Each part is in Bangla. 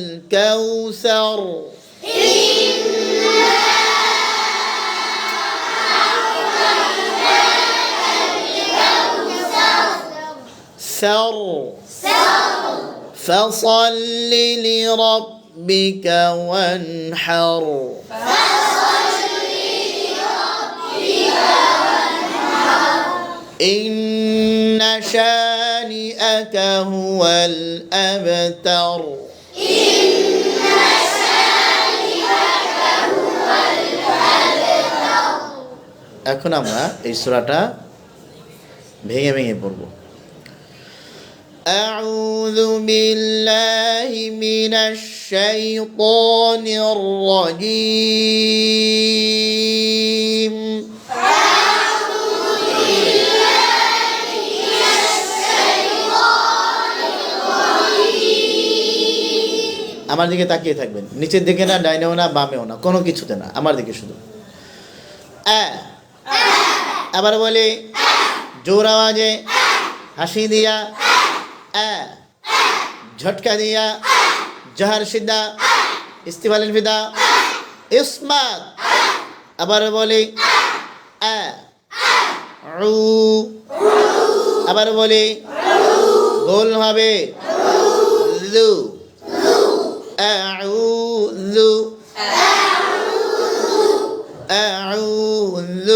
الكوثر. إنا سر. سر فصل لربك وانحر فصل لربك وانحر. إن شانئك هو الأبتر. এখন আমরা এই সূরাটা ভেঙে ভেঙে পড়ব أعوذ بالله من الشيطان الرجيم আমার দিকে তাকিয়ে থাকবেন নিচের দিকে না, ডাইনেও না, বামেও না, কোনো কিছুতে না, আমার দিকে শুধু। আবার বলি, জোর আওয়াজে, হাসি দিয়া। ঝটকা দিয়া, জহার সিদ্ধা, ইস্তিফালের ফিদা, ইসমাত আবার বলি। আবার বলি, গোল হবে লু أعوذ أعوذ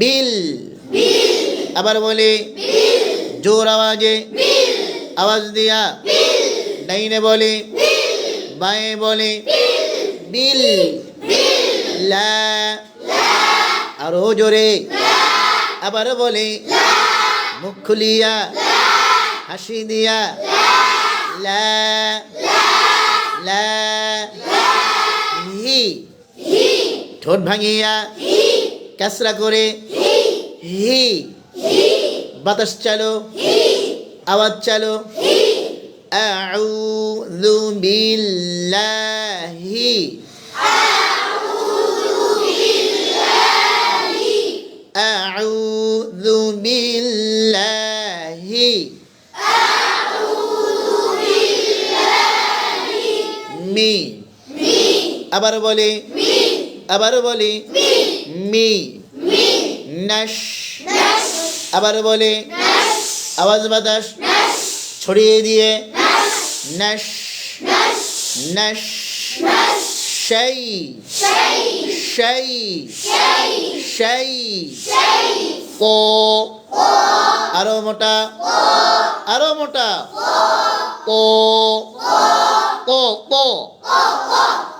বিল আবার বলি জোর আওয়াজে আওয়াজ দিয়া ডাইনে বলি বাঁয়ে বলি বিল লা আরো জোরে আবার বলি মুখ খুলিয়া হাসি দিয়া লা লা হি ঠোঁট ভাঙিয়া কাসরা করে হি বাতাস চালো আওয়াজ চালো আউযু বিল্লাহি আবার বলি আবার বলি মি। নাশ। আবার বলি আওয়াজ বাতাস ছড়িয়ে দিয়ে নাশ। নাশ। সেই। সেই। সেই। ও আরও মোটা। আরও মোটা। ও ও ও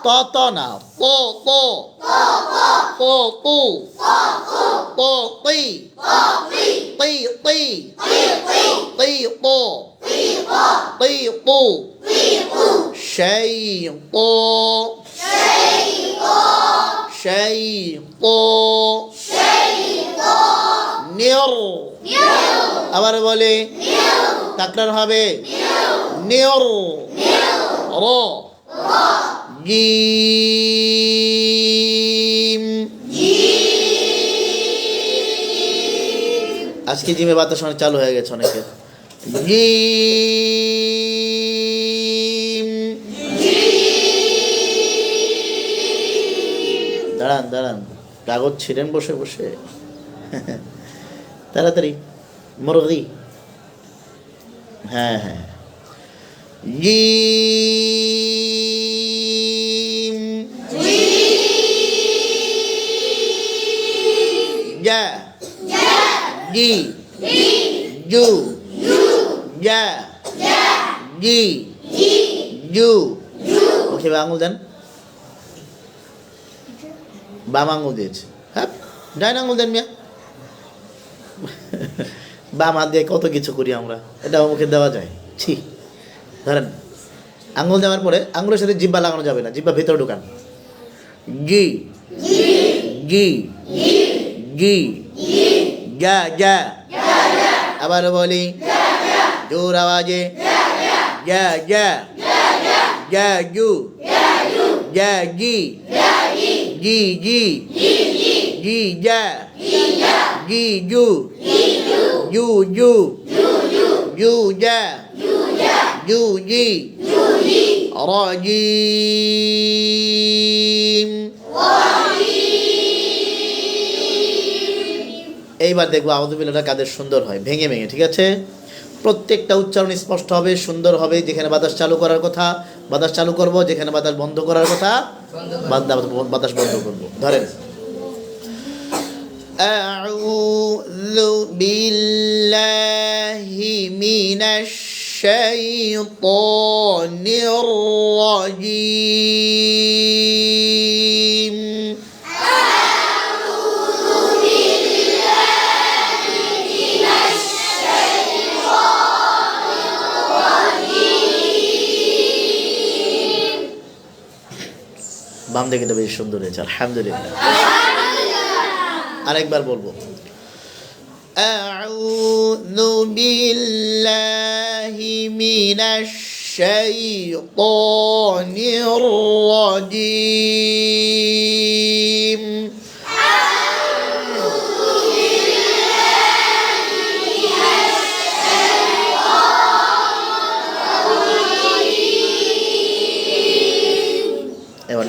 ত ত না ও ও কু ও তি তি তি তি ও তি ও সেই ও সেই ও নিয়র আবার বলে তাকরার হবে নিয়র র জিম আজকে জিমে বাতাস অনেক চালু হয়ে গেছে অনেকের। জিম দাঁড়ান দাঁড়ান। কাগজ ছিলেন বসে বসে। তাড়াতাড়ি। মুরগি। হ্যাঁ হ্যাঁ। জিম জি। জু। যা। জি। জি। বা আঙুল দেন। বাম আঙুল দিয়েছে। হ্যাঁ ডাইন আঙুল দেন মিয়া। বাম হাত দিয়ে কত কিছু করি আমরা এটা মুখে দেওয়া যায়। ছি ধরেন আঙুল দেওয়ার পরে আঙুলের সাথে জিব্বা লাগানো যাবে না জিব্বা ভেতরে ঢুকান। জি। জি। জি। যা যা আবার বলি জোর আওয়াজে যা যা যা জু যা জি জি জি জি যা জি জু জু জু জু যা জু জি রাজিম এইবার দেখবো আহমদুবিল্লাহটা কাদের সুন্দর হয় ভেঙে ভেঙে ঠিক আছে প্রত্যেকটা উচ্চারণ স্পষ্ট হবে সুন্দর হবে যেখানে বাতাস চালু করার কথা বাতাস চালু করব যেখানে বাতাস বন্ধ করার কথা বাদ- বাতাস বন্ধ করব ধরেন أعوذ بالله من الشيطان الرجيم বাম দিকে তো বেশ সুন্দর হয়েছে আলহামদুলিল্লাহ আরেকবার বলবো أعوذ بالله من الشيطان الرجيم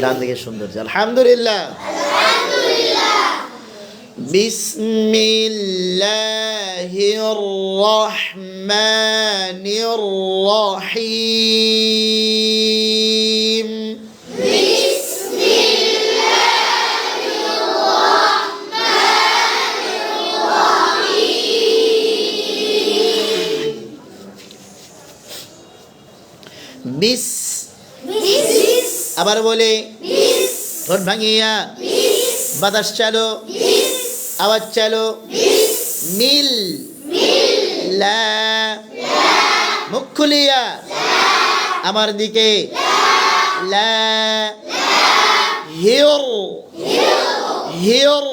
ডান দিকে সুন্দর হয়েছে। আলহামদুলিল্লাহ بسم الله الرحمن الرحيم বিস আবার বলে ঠোঁট ভাঙিয়া। বাতাস চালো। আওয়াজ চালো। মিল। মুখ খুলিয়া। আমার দিকে। লা। হিওর হিওর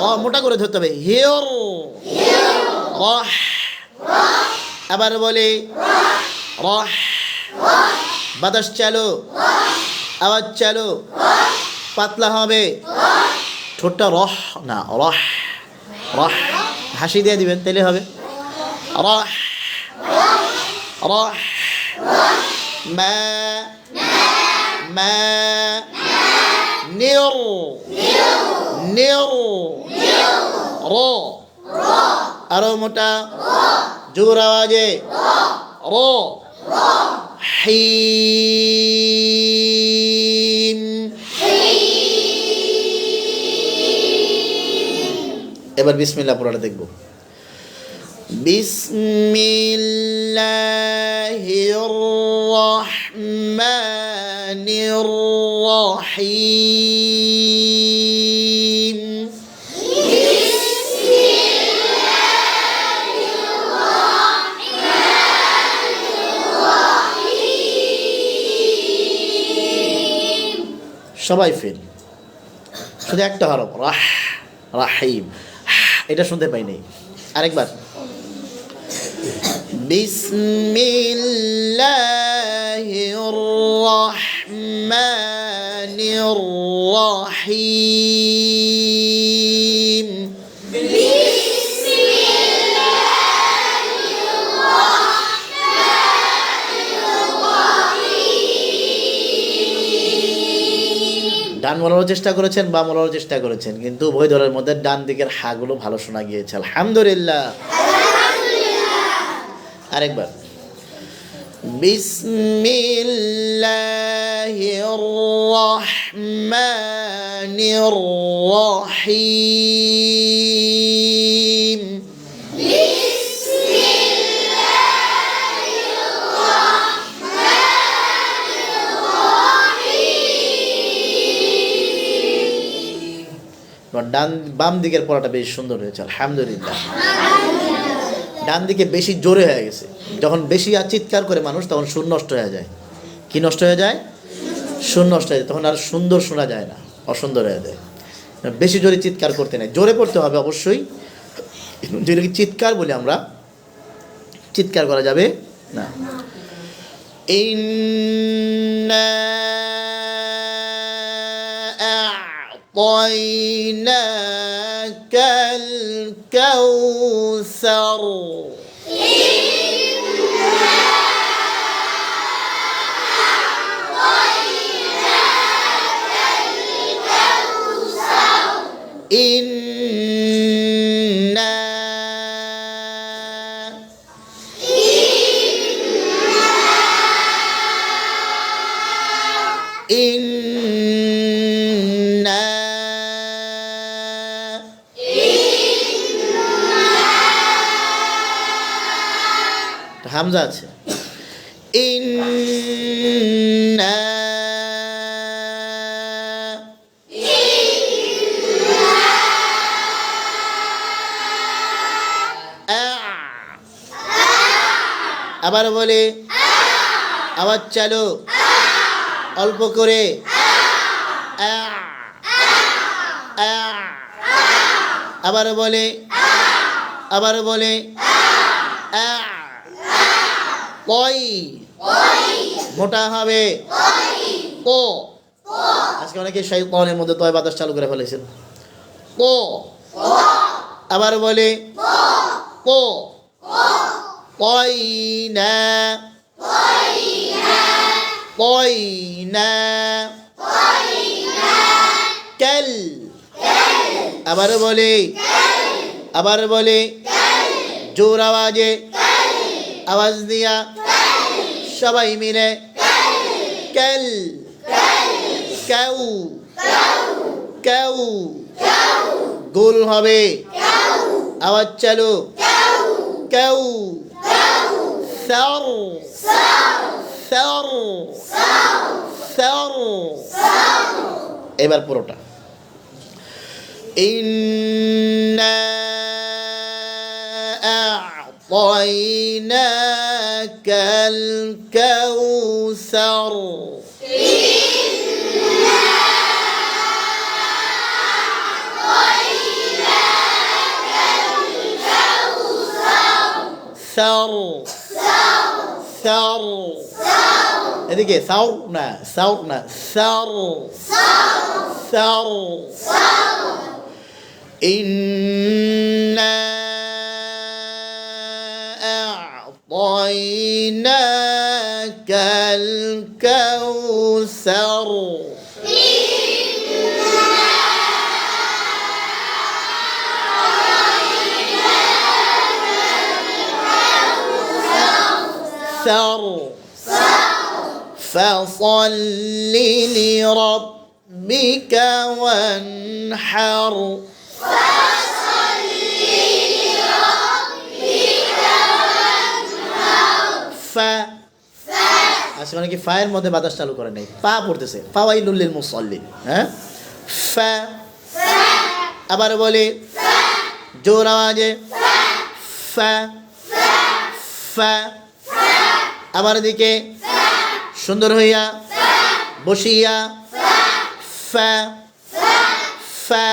র মোটা করে ধরতে হবে। রহ। আবার বলে বাতাস চালো। আওয়াজ চালো। পাতলা হবে। ঠোঁটটা রহ, না, রহ রহ, হাসি দিয়ে দিবেন তাহলে হবে। রহ রহ র, আরও মোটা, জোর আওয়াজে, র হিম এবার বিসমিল্লাহ পুরোটা দেখব। বিসমিল্লাহির রহমানির রহিম সবাই ফেল। শুধু একটা হরফ রাহ রাহিম। এটা শুনতে পাই নাই। আরেকবার। বিসমিল্লাহির রহমানির রহিম। ডান চেষ্টা করেছেন বা বলারও চেষ্টা করেছেন, কিন্তু উভয় দলের মধ্যে ডান দিকের হাগুলো ভালো শোনা গিয়েছে। আলহামদুলিল্লাহ। আরেকবার। বিসমিল্লাহির রহমানির রহিম। ডান, বাম দিকের পড়াটা বেশি সুন্দর হয়েছে, আলহামদুলিল্লাহ। ডান দিকে বেশি জোরে হয়ে গেছে। যখন বেশি আর চিৎকার করে মানুষ, তখন সুর নষ্ট হয়ে যায়। কি নষ্ট হয়ে যায়? সুর নষ্ট হয়ে যায়, তখন আর সুন্দর শোনা যায় না, অসুন্দর হয়ে যায়। বেশি জোরে চিৎকার করতে নেই। জোরে পড়তে হবে অবশ্যই। যেটাকে চিৎকার বলি আমরা, চিৎকার করা যাবে না। ইন্না أعطيناك الكوثر. হামজা আছে। আবার বলে আবার চালো অল্প করে। আবার বলে আবার বলে। কই? মোটা হবে। কো। আজকে অনেকে শৈতানের মধ্যে তয় বাতাস চালু করে ফেলেছেন। ও আবার বলে কো। কই না। কই না। কেল। আবার বলে আবার বলে জোর আওয়াজে আওয়াজ দিয়া সবাই মিলে কেল কেউ কেউ গোল হবে। আওয়াজ চালু। কেউ সর সর সর এবার পুরোটা। أعطيناك الكوثر إنا أعطيناك الكوثر ثر ثر ثر ثورنا ثورنا ثر ثر ثر إنا أعطيناك الكوثر ثر فصل لربك وانحر ফা আজকে অনেকে ফায়ের মধ্যে বাতাস চালু করে নাই পা পড়তেছে ফাওয়াইলুল্লিল মুসল্লিন হ্যাঁ ফা আবার বলে জোর আওয়াজে ফা ফা আবার দিকে সুন্দর হইয়া বসিয়া ফা ফা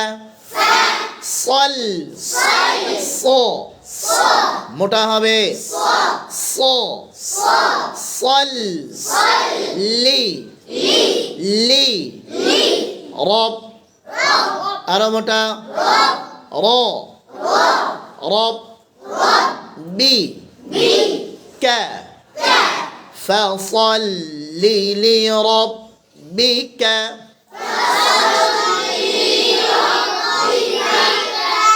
সল সো মোটা হবে সো সল লি লি রব আরো মোটা র রব বি কা فصل لربك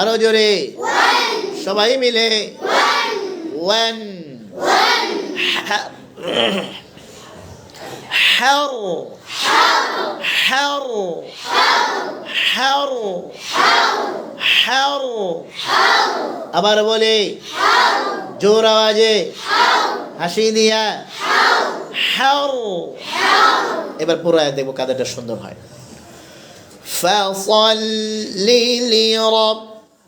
আরো জোরে সবাই মিলে ওয়ান حر حر حر حر আবার বলে জোর আওয়াজে হাসি দিয়া হার এবার পুরো আয়াত দেখবো কাদেরটা সুন্দর হয় فصل لربك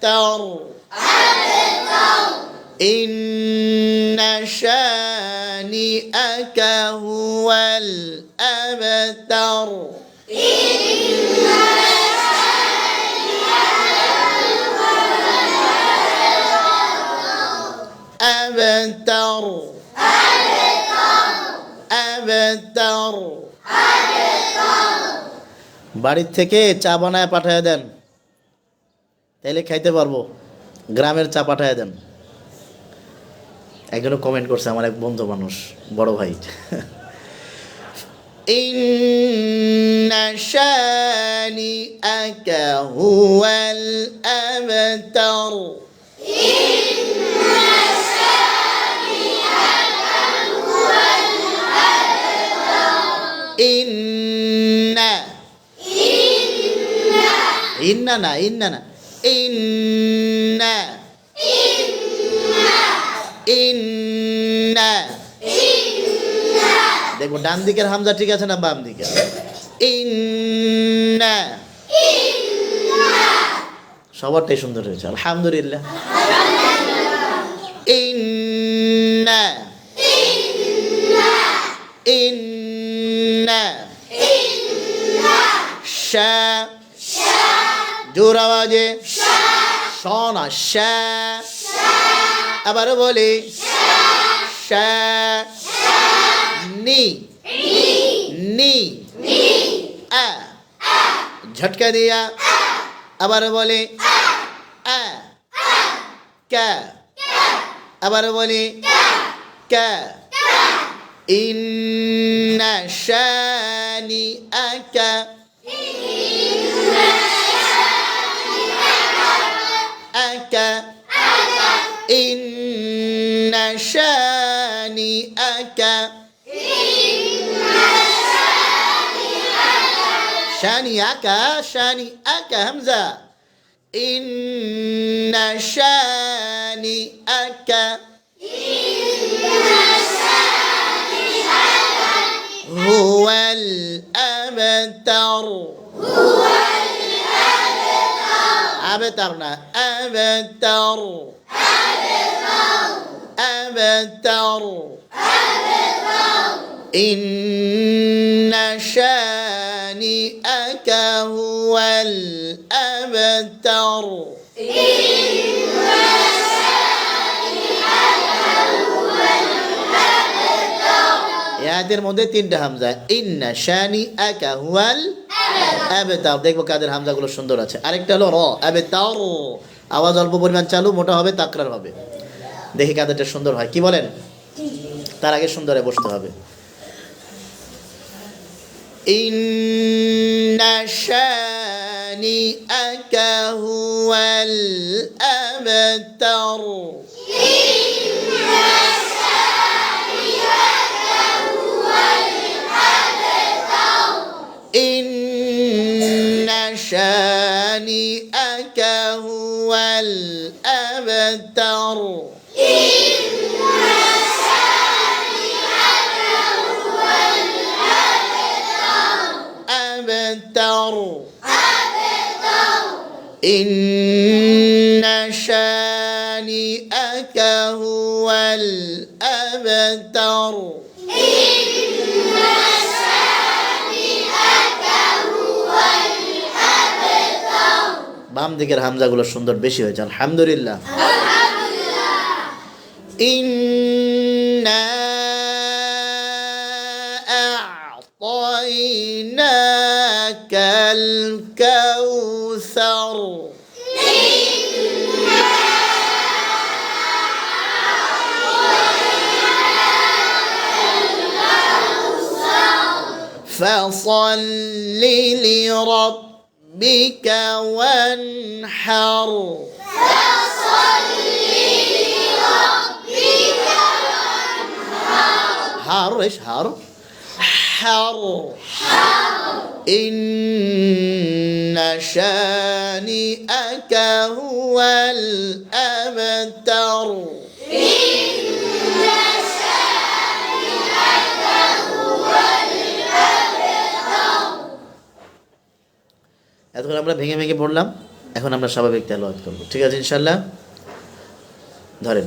أبتر إن شانئك هو الأبتر أبتر أبتر বাড়ির থেকে চা বানায় পাঠায় দেন তাইলে খাইতে পারব। গ্রামের চা পাঠায় দেন। একজন কমেন্ট করছে, আমার এক বন্ধু মানুষ, বড় ভাই। ইন্না। ইন্না না ইন্না না। إن إن দেখবো ডান দিকের হামজা ঠিক আছে না বাম দিকে ইন্না সবারটাই সুন্দর হয়েছে আলহামদুলিল্লাহ ইন্না ইন্না শা জোর আওয়াজে শোনা শা আবার বলি শা নি। নি। আ ঝটকা দিয়া। আবার বলে আ কা। আবার বলে, কা। ইন্না শানি আকা আকা شانئك. إن شانئك شانئك همزة. إن شانئك. هو الأبتر. هو الأبتر أبترنا. أبتر أبتر. إن شانئك هو الأبتر এদের মধ্যে তিনটা হামজা ইন্না শানি আকা হুয়াল আবেতার দেখবো কাদের হামজাগুলো সুন্দর আছে আরেকটা হলো র আবেতার আওয়াজ অল্প পরিমাণ চালু মোটা হবে তাকরার হবে দেখি কাদেরটা সুন্দর হয় কি বলেন তার আগে সুন্দরে বসতে হবে إن شانئك هو الأبتر إن شانئك هو الأبتر أبتر إن شانئك هو الأبتر إن شانئك هو الأبتر বাম দিকের হামজাগুলো সুন্দর বেশি হয়েছে আলহামদুলিল্লাহ إنا أعطيناك الكوثر. فصل لربك وانحر. فصل لربك حر ايش حر حر إن شانئك هو الأبتر এতক্ষণ আমরা ভেঙে ভেঙে পড়লাম এখন আমরা স্বাভাবিক তেলাওয়াত করবো ঠিক আছে ইনশাল্লাহ ধরেন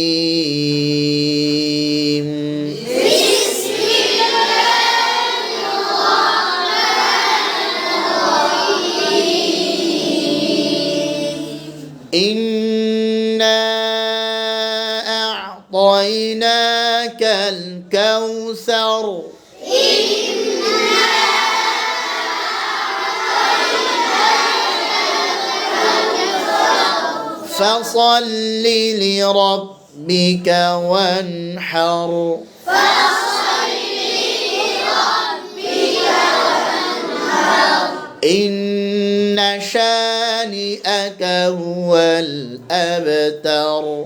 أعطيناك الكوثر فصل لربك وانحر إن شانئك هو الأبتر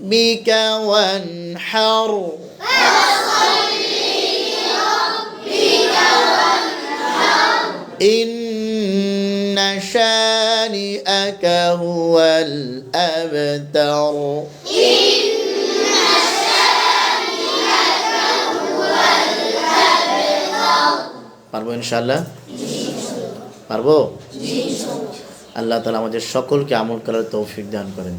لربك وانحر إن شانئك هو الأبتر পারবো ইনশাল্লাহ পারবো আল্লাহ তালা আমাদের সকলকে আমল করার তৌফিক দান করেন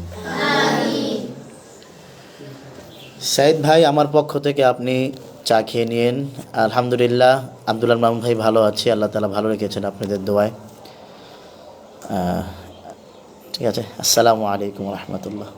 সাইদ ভাই, আমার পক্ষ থেকে আপনি চা খেয়ে নিন আলহামদুলিল্লাহ, আব্দুল্লাহ মামুন ভাই ভালো আছি। আল্লাহ তালা ভালো রেখেছেন আপনাদের দোয়ায়। ঠিক আছে, আসসালামু আলাইকুম রহমতুল্লাহ।